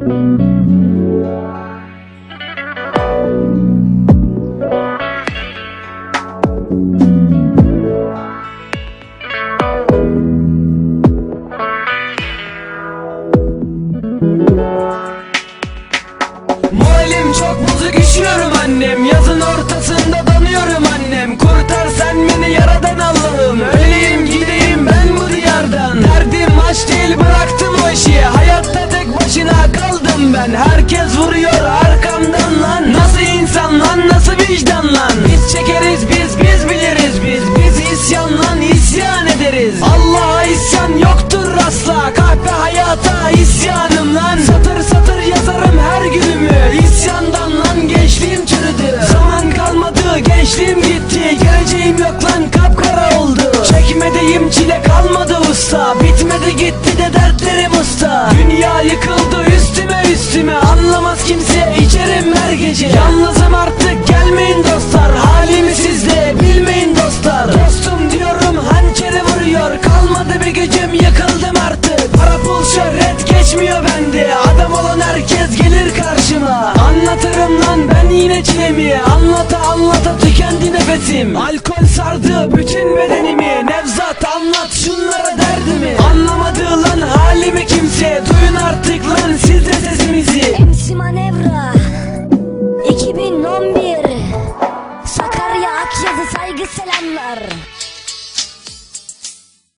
thank you. Kalmadı usta Bitmedi gitti de dertlerim usta. Dünya yıkıldı üstüme üstüme Anlamaz kimse içerim her gece. Yalnızım artık gelmeyin dostlar Halimi siz de bilmeyin dostlar. Dostum diyorum hançeri vuruyor Kalmadı bir gücüm yıkıldım artık. Para pul şöhret geçmiyor bende Adam olan herkes gelir karşıma. Anlatırım lan ben yine çilemi Anlata anlata tükendi nefesim. Alkol sardı bütün bedenimi kimse Duyun artık lan siz de sesimizi MC Manevra 2011 Sakarya Akyazı saygı selamlar